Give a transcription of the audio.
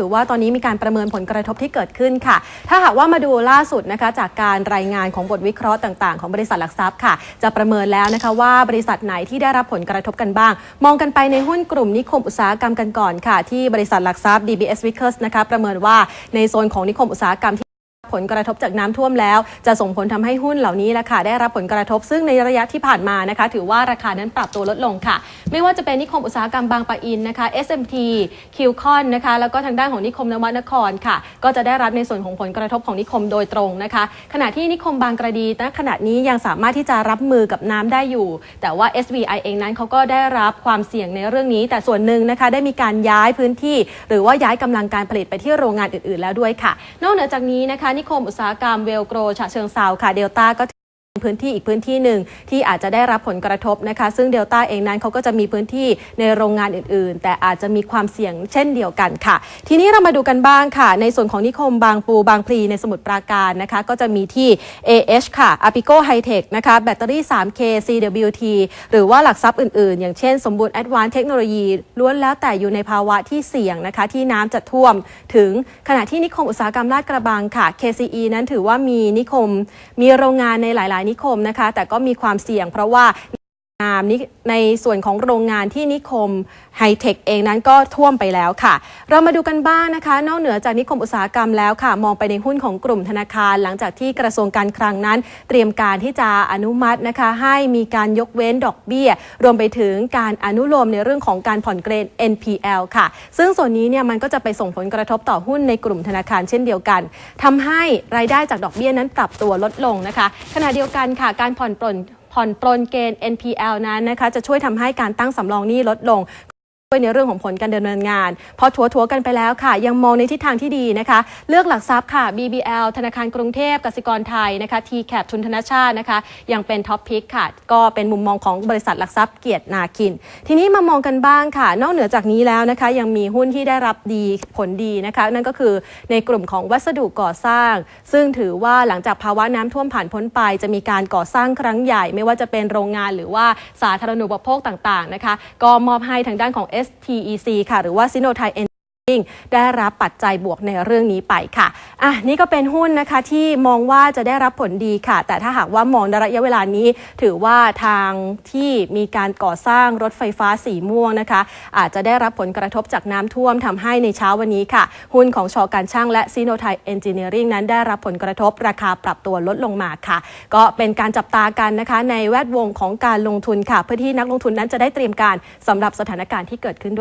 ถือว่าตอนนี้มีการประเมินผลกระทบที่เกิดขึ้นค่ะ ถ้าหากว่ามาดูล่าสุดนะคะจากการรายงานของบทวิเคราะห์ต่างๆ ของบริษัทหลักทรัพย์ค่ะ จะประเมินแล้วนะคะว่าบริษัทไหนที่ได้รับผลกระทบกันบ้าง มองกันไปในหุ้นกลุ่มนิคมอุตสาหกรรมกันก่อนค่ะ ที่บริษัทหลักทรัพย์ DBS Vickers นะคะประเมินว่าในโซนของนิคมอุตสาหกรรมที่ ผลกระทบจากน้ำท่วมแล้ว จะส่งผลทำให้หุ้นเหล่านี้แหละค่ะได้รับผลกระทบซึ่งในระยะที่ผ่านมานะคะ ถือว่าราคานั้นปรับตัวลดลงค่ะ ไม่ว่าจะเป็นนิคมอุตสาหกรรมบางปะอินนะคะ SMT q c o n นะคะแล้วก็ทางด้านของนิคมนวนครค่ะ ก็จะได้รับในส่วนของผลกระทบของนิคมโดยตรงนะคะ ขณะที่นิคมบางกระดีณขณะนี้ยังสามารถที่จะรับมือกับน้ำได้อยู่ แต่ว่า SVI เองนั้นเขาก็ได้รับความเสี่ยงในเรื่องนี้ แต่ส่วนหนึ่งนะคะได้มีการย้ายพื้นที่ หรือว่าย้ายกำลังการผลิตไปที่โรงงานอื่น ๆ แล้วด้วยค่ะ นอกเหนือจากนี้นะคะนิคมอุตสาหกรรมเวลโกรฉะเชิงเซาค่ะเดลต้าก็ พื้นที่อีกพื้นที่หนึ่งที่อาจจะได้รับผลกระทบนะคะ ซึ่งเดลต้าเองนั้นเขาก็จะมีพื้นที่ในโรงงานอื่น ๆ แต่อาจจะมีความเสี่ยงเช่นเดียวกันค่ะ ทีนี้เรามาดูกันบ้างค่ะ ในส่วนของนิคมบางปูบางพลีในสมุทรปราการนะคะ ก็จะมีที่ AH ค่ะ Apico Hightech นะคะแบตเตอรี่ 3K CWT หรือว่าหลักทรัพย์อื่น ๆ อย่างเช่นสมบูรณ์ Advanced Technology ล้วนแล้วแต่อยู่ในภาวะที่เสี่ยงนะคะ ที่น้ำจะท่วมถึงขณะที่นิคมอุตสาหกรรมลาดกระบังค่ะ KCE นั้นถือว่ามีนิคมมีโรงงานในหลาย ๆนิคมนะคะ แต่ก็มีความเสี่ยงเพราะว่า งามนี้ในส่วนของโรงงานที่นิคมไฮเทคเองนั้นก็ท่วมไปแล้วค่ะ เรามาดูกันบ้างนะคะ นอกเหนือจากนิคมอุตสาหกรรมแล้วค่ะ มองไปในหุ้นของกลุ่มธนาคาร หลังจากที่กระทรวงการคลังนั้น เตรียมการที่จะอนุมัตินะคะ ให้มีการยกเว้นดอกเบี้ย รวมไปถึงการอนุโลมในเรื่องของการผ่อนเกรน NPL ค่ะ ซึ่งส่วนนี้เนี่ยมันก็จะไปส่งผลกระทบต่อหุ้นในกลุ่มธนาคารเช่นเดียวกันทำให้รายได้จากดอกเบี้ยนั้นปรับตัวลดลงนะคะ ขณะเดียวกันค่ะ การผ่อนปลน ผ่อนปลนเกณฑ์ NPL นั้นนะคะจะช่วยทำให้การตั้งสำรองหนี้ลดลง วยในเรื่องของผลการดำเนินงาน พอถัวถัวๆกันไปแล้วค่ะ ยังมองในทิศทางที่ดีนะคะ เลือกหลักทรัพย์ค่ะ BBL ธนาคารกรุงเทพกสิกรไทยนะคะ TCAP ทุนธนชาตินะคะยังเป็นท็อปพิกค่ะ ก็เป็นมุมมองของบริษัทหลักทรัพย์เกียรตินาคิน ทีนี้มามองกันบ้างค่ะ นอกเหนือจากนี้แล้วนะคะ ยังมีหุ้นที่ได้รับดีผลดีนะคะ นั่นก็คือในกลุ่มของวัสดุก่อสร้าง ซึ่งถือว่าหลังจากภาวะน้ำท่วมผ่านพ้นไป จะมีการก่อสร้างครั้งใหญ่ ไม่ว่าจะเป็นโรงงานหรือว่าสาธารณูปโภคต่างๆนะคะ ก็มอบให้ทางด้านของ STEC ค่ะ หรือว่าซิ ไทยได้รับปัจจัยบวกในเรื่องนี้ไปค่ะ อะ นี่ก็เป็นหุ้นนะคะที่มองว่าจะได้รับผลดีค่ะ แต่ถ้าหากว่ามองในระยะเวลานี้ ถือว่าทางที่มีการก่อสร้างรถไฟฟ้าสีม่วงนะคะ อาจจะได้รับผลกระทบจากน้ำท่วมทำให้ในเช้าวันนี้ค่ะ หุ้นของชอการช่างและซีโนไทยเอนจิเนียริงนั้นได้รับผลกระทบราคาปรับตัวลดลงมาค่ะ ก็เป็นการจับตากันนะคะ ในแวดวงของการลงทุนค่ะ เพื่อที่นักลงทุนนั้นจะได้เตรียมการสำหรับสถานการณ์ที่เกิดขึ้นด้วย